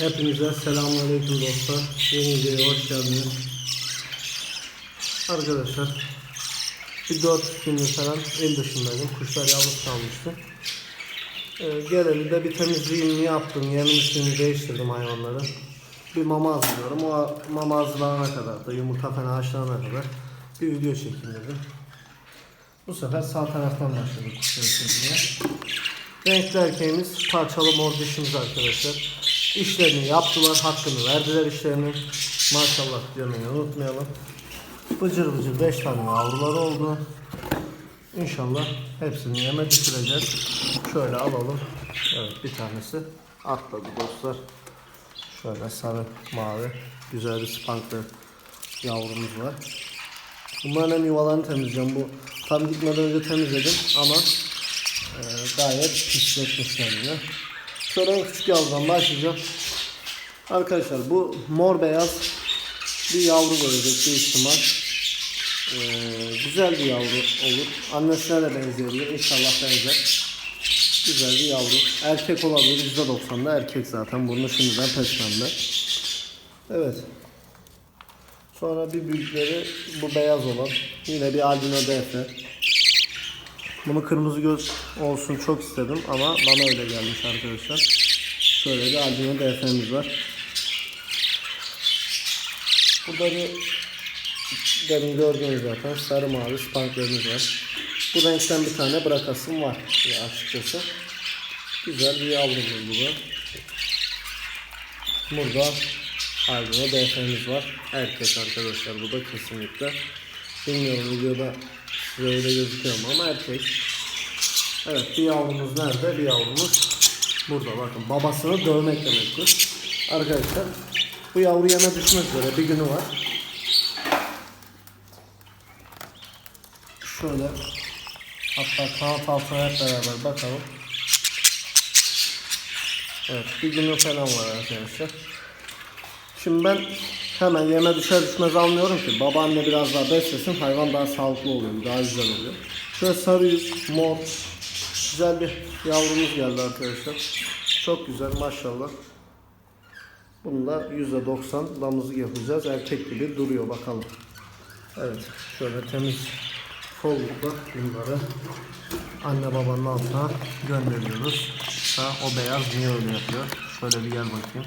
Hepinize selamünaleyküm dostlar. Yeni videoya hoş geldiniz. Arkadaşlar bir 4 gündür falan el dışındaydım. Kuşlar yalnız kalmıştı. Ee, geleli de bir temizliğini yaptım. Yemin suyunu değiştirdim hayvanları. Bir mama hazırlıyorum. O mama hazırlanana kadar da yumurta falan haşlanana kadar bir video çekeyim dedim. Bu sefer sağ taraftan başladık kuşları çekmeye. Renkli erkeğimiz parçalı mor dişimiz arkadaşlar. İşlerini yaptılar, hakkını verdiler işlerinin. Maşallah demeyi unutmayalım. Bıcır bıcır 5 tane yavruları oldu. İnşallah hepsini yeme düşüreceğiz. Şöyle alalım. Evet bir tanesi atladı dostlar. Şöyle sarı mavi güzel bir spanklı yavrumuz var. Bunların hem yuvalarını temizleyeceğim. Bu tam gitmeden önce temizledim ama ee, gayet pisletmişler yine. Şöyle en küçük yavrudan başlayacağım. Arkadaşlar bu mor beyaz bir yavru görecek bir ihtimal. Ee, güzel bir yavru olur. Annesine de benzeyebilir. İnşallah benzer. Güzel bir yavru. Erkek olabilir. %90'da erkek zaten. Burnu şimdiden pes pembe. Evet. Sonra bir büyükleri bu beyaz olan. Yine bir albino DF. Bunu kırmızı göz olsun çok istedim ama bana öyle gelmiş arkadaşlar. Şöyle bir albino DF'miz var. Burada bir demin gördüğünüz zaten sarı mavi spanklerimiz var. Bu renkten bir tane bırakasım var ya açıkçası. Güzel bir yavru bu da. Burada albino DF'miz var. Erkek arkadaşlar bu da kesinlikle. Bilmiyorum videoda size gözüküyor mu ama erkek. Evet bir yavrumuz nerede? Bir yavrumuz burada bakın. Babasını dövmek demektir. Arkadaşlar bu yavru yeme düşmek üzere bir günü var. Şöyle hatta kanat altına hep beraber bakalım. Evet bir günü falan var arkadaşlar. Şimdi ben hemen yeme düşer düşmez anlıyorum ki babaanne biraz daha beslesin hayvan daha sağlıklı oluyor, daha güzel oluyor. Şöyle sarı yüz, mor, güzel bir yavrumuz geldi arkadaşlar. Çok güzel maşallah. Bunu da %90 damızlık yapacağız. Erkek gibi duruyor bakalım. Evet şöyle temiz kollukla bunları anne babanın altına gönderiyoruz. Ha, o beyaz niye öyle yapıyor? Şöyle bir gel bakayım.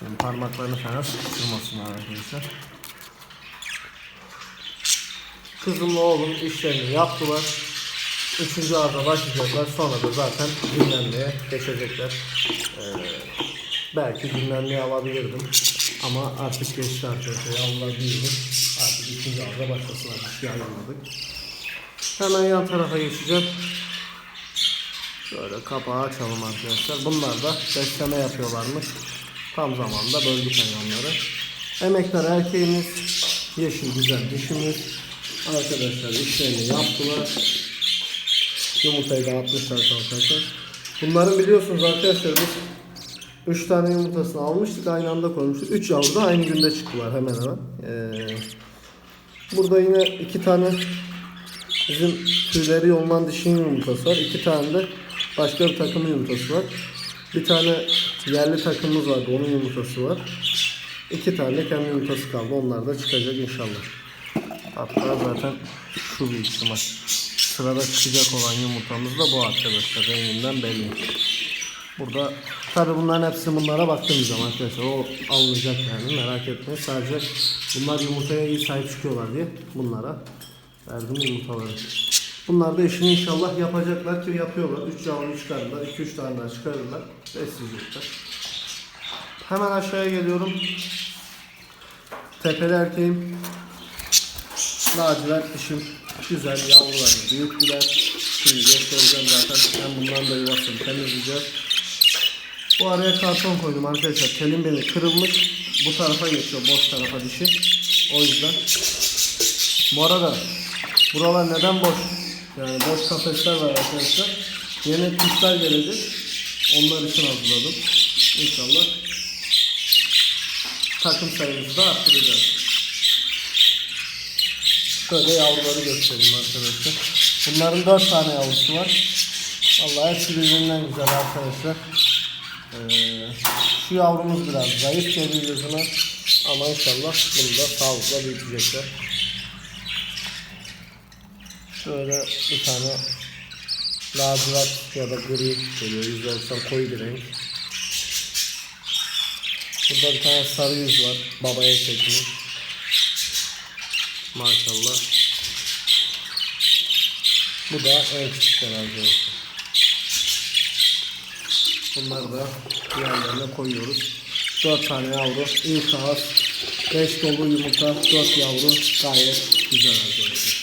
Şimdi parmaklarını falan sıkıştırmasınlar arkadaşlar. Kızımla oğlum işlerini yaptılar. Üçüncü arda başlayacaklar. Sonra da zaten dinlenmeye geçecekler. Ee, belki dinlenmeye alabilirdim. Ama artık geçti arkadaşlar. Yavrular büyüdü. Artık ikinci arda başlasınlar. Bir şey ayırmadık. Hemen yan tarafa geçeceğim. Şöyle kapağı açalım arkadaşlar. Bunlar da besleme yapıyorlarmış. Tam zamanda böldük hayvanları. Emekler erkeğimiz, yeşil güzel dişimiz. Arkadaşlar işlerini yaptılar. Yumurtayı da atmışlar arkadaşlar. Bunların biliyorsunuz arkadaşlar biz 3 tane yumurtasını almıştık aynı anda koymuştuk. 3 yavru da aynı günde çıktılar hemen hemen. Ee, burada yine 2 tane bizim tüyleri yolunan dişinin yumurtası var. 2 tane de başka bir takımın yumurtası var. Bir tane yerli takımımız vardı onun yumurtası var. İki tane kendi yumurtası kaldı. Onlar da çıkacak inşallah. Hatta zaten şu bir ihtimal. Sırada çıkacak olan yumurtamız da bu arkadaşlar. Renginden belli. Burada tabi bunların hepsi bunlara baktığımız zaman arkadaşlar o alınacak yani merak etmeyin. Sadece bunlar yumurtaya iyi sahip çıkıyorlar diye bunlara verdim yumurtaları. Bunlar da işini inşallah yapacaklar ki yapıyorlar. 3 yavru çıkarırlar, 2-3 tane daha çıkarırlar. Besleyecekler. Hemen aşağıya geliyorum. Tepeli erkeğim. Lacivert dişim. Güzel yavrular, büyüktüler. Şimdi göstereceğim zaten. Ben bundan da yuvasını temizleyeceğiz. Bu araya karton koydum arkadaşlar. Telim beni kırılmış. Bu tarafa geçiyor, boş tarafa dişi. O yüzden. Bu arada buralar neden boş? Yani boş kafesler var arkadaşlar. Yeni kuşlar gelecek. Onlar için hazırladım. İnşallah takım sayımızı da arttıracağız. Şöyle yavruları göstereyim arkadaşlar. Bunların 4 tane yavrusu var. Vallahi hepsi birbirinden güzel arkadaşlar. Ee, Şu yavrumuz biraz zayıf geliyor gözüme. Ama inşallah bunu da sağlıkla büyütecekler. Şöyle bir tane lacivert ya da gri geliyor. %90 koyu bir renk. Burada bir tane sarı yüz var. Babaya çekmiş. Maşallah. Bu da en küçük herhalde. Bunları da diğerlerine koyuyoruz. 4 tane yavru, ilk ağız, 5 dolu yumurta, 4 yavru gayet güzel arkadaşlar.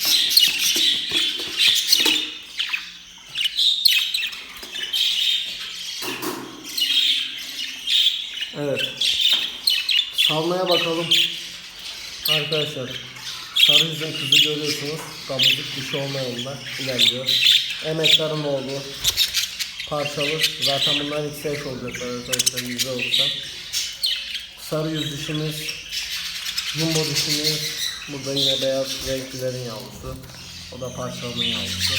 Evet. Salmaya bakalım. Arkadaşlar sarı yüzün kızı görüyorsunuz. Damızlık dişi olma yolunda ilerliyor. Emeklerin olduğu parçalı. Zaten bunlar ilk seç olacaklar arkadaşlar yüzde olsa. Sarı yüz dişimiz. Jumbo dişimiz. Burada yine beyaz renklilerin yavrusu. O da parçalının yavrusu.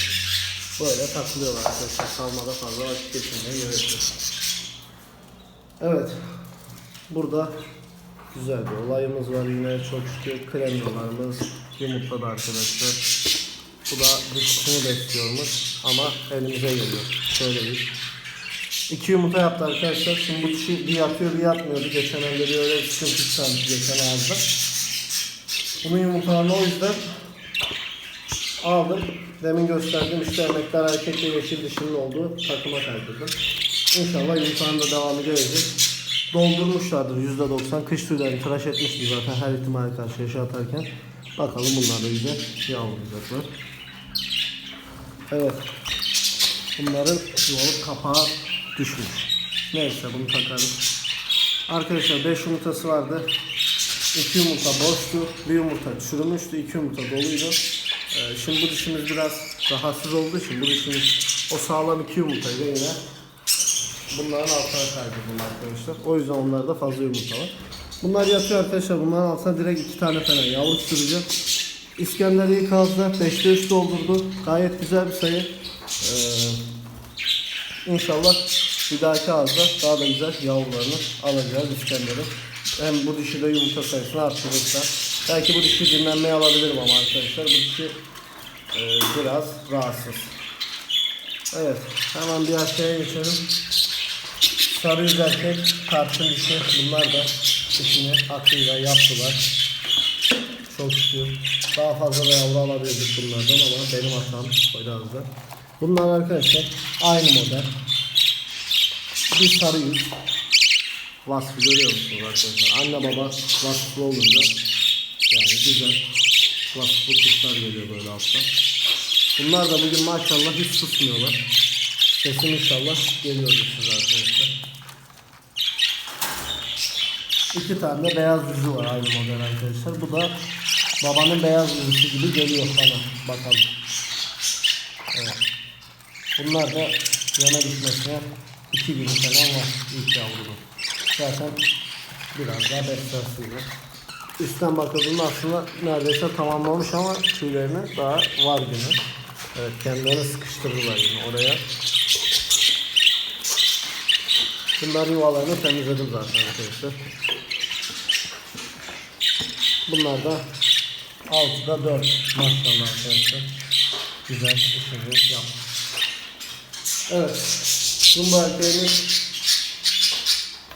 Böyle takılıyorlar arkadaşlar. Salmada fazla vakit geçirmeye gerek yok. Evet. Burada güzel bir olayımız var yine çok şükür kremyalarımız yumurtladı arkadaşlar. Bu da dişisini besliyormuş ama elimize geliyor. Şöyle bir. İki yumurta yaptı arkadaşlar. Şimdi bu dişi bir yatıyor bir yatmıyordu. Geçen elde bir öyle bir sıkıntı çıkarmış geçen ağızda. Bunun yumurtalarını o yüzden aldım. Demin gösterdim işte emekler erkek ve yeşil dişinin olduğu takıma kaydırdım. İnşallah yumurtanın da devamı gelecek. Doldurmuşlardır %90. Kış tüylerini tıraş etmişti zaten her ihtimale karşı yaşa atarken. Bakalım bunlar da güzel yavrulayacaklar. Evet. Bunların yuvalık kapağı düşmüş. Neyse bunu takarız. Arkadaşlar 5 yumurtası vardı. 2 yumurta boştu. Bir yumurta çürümüştü. 2 yumurta doluydu. Ee, şimdi bu dişimiz biraz rahatsız olduğu için bu dişimiz o sağlam 2 yumurtayla yine bunların altına kaydırdım arkadaşlar. O yüzden onlarda fazla yumurta var. Bunlar yatıyor arkadaşlar. Bunların altına direkt iki tane falan yavru süreceğim. İskender ilk ağızda 5'te 3 doldurdu. Gayet güzel bir sayı. Ee, İnşallah bir dahaki ağızda daha da güzel yavrularını alacağız İskender'in. Hem bu dişi de yumurta sayısını arttırırsa. Belki bu dişi dinlenmeye alabilirim ama arkadaşlar bu dişi e, biraz rahatsız. Evet hemen bir aşağıya geçelim. Sarı yüz erkek, tarçın dişi bunlar da işini hakkıyla yaptılar. Çok şükür. Daha fazla da yavru alabilirdik bunlardan ama benim hatam biraz da. Bunlar arkadaşlar aynı model. Bir sarı yüz. Vasfı görüyor musunuz arkadaşlar? Anne baba vasflı olunca yani güzel vasflı kuşlar geliyor böyle altta. Bunlar da bugün maşallah hiç susmuyorlar. Sesim inşallah geliyordur size arkadaşlar. İki tane de beyaz yüzü var aynı model arkadaşlar. Bu da babanın beyaz yüzüsü gibi geliyor bana. Bakalım. Evet. Bunlar da yana düşmesine iki gün falan var ilk yavrulu. Zaten biraz daha beslensinler. Üstten bakıldığında aslında neredeyse tamamlamış ama tüylerini daha var yine. Evet kendilerini sıkıştırdılar yine oraya. Bunlar yuvalarını temizledim zaten arkadaşlar. Bunlar da 6'da 4 maşallah arkadaşlar. Güzel işini yapmış. Evet. Zumba erkeğimiz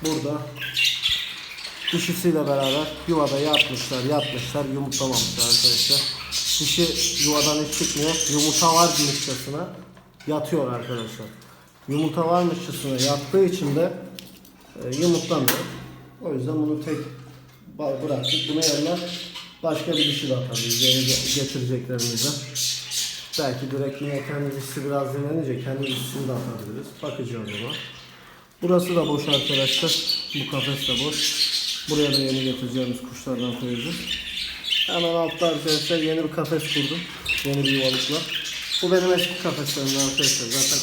burada. Dişisiyle beraber yuvada yatmışlar, yatmışlar, yumurtlamamışlar arkadaşlar. Dişi yuvadan hiç çıkmıyor. Yumurta varmışçasına yatıyor arkadaşlar. Yumurta varmışçasına yattığı için de e, yumurtlamıyor. O yüzden bunu tek bıraktık. Buna yanına başka bir dişi de atabiliriz. Yeni ge- getireceklerimize. Belki direkt yine kendi dişisi biraz dinlenince kendi dişisini de atabiliriz. Bakacağız ama. Burası da boş arkadaşlar. Bu kafes de boş. Buraya da yeni getireceğimiz kuşlardan koyacağız. Hemen altta arkadaşlar yeni bir kafes kurdum. Yeni bir yuvalıkla. Bu benim eski kafeslerimden arkadaşlar. Zaten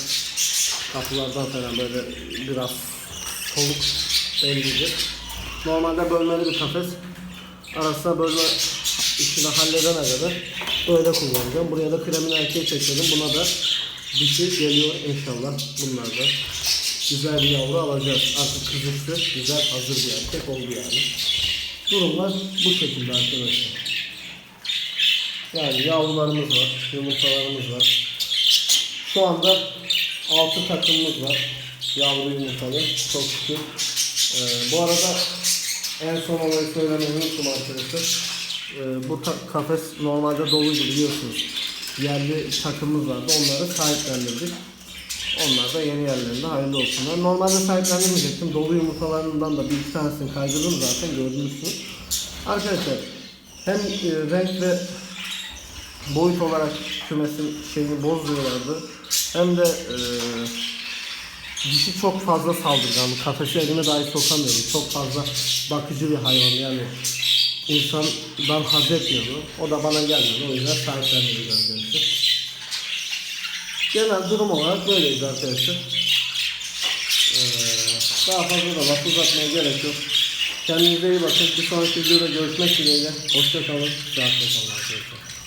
kapılardan falan böyle biraz soluk belliydi. Normalde bölmeli bir kafes. Arasına bölme işini halledene kadar böyle kullanacağım. Buraya da kremin erkeği çekmedim. Buna da dişi geliyor inşallah bunlar da. güzel bir yavru alacağız. Artık kızıştı. Güzel hazır bir erkek oldu yani. Durumlar bu şekilde arkadaşlar. Yani yavrularımız var, yumurtalarımız var. Şu anda 6 takımımız var. Yavru yumurtalı. Çok şükür. Ee, bu arada en son olayı söylemeyi unuttum arkadaşlar. Ee, bu kafes normalde doluydu biliyorsunuz. Yerli takımımız vardı. Onları sahiplendirdik. Onlar da yeni yerlerinde hayırlı olsunlar. Normalde sahiplendirmeyecektim. Dolu yumurtalarından da bir iki tanesini kaydırdım zaten görmüşsünüz. Arkadaşlar hem e, renk ve boyut olarak kümesin şeyini bozuyorlardı. Hem de e, dişi çok fazla saldırgan. Kafesi elime dahi sokamıyorum. Çok fazla bakıcı bir hayvan yani. insandan haz etmiyordu. O da bana gelmedi. O yüzden sahiplendirdik arkadaşlar. Genel durum olarak böyleyiz arkadaşlar. Ee, daha fazla da laf uzatmaya gerek yok. Kendinize iyi bakın. Bir sonraki videoda görüşmek dileğiyle. Hoşçakalın. Sağlıkla kalın.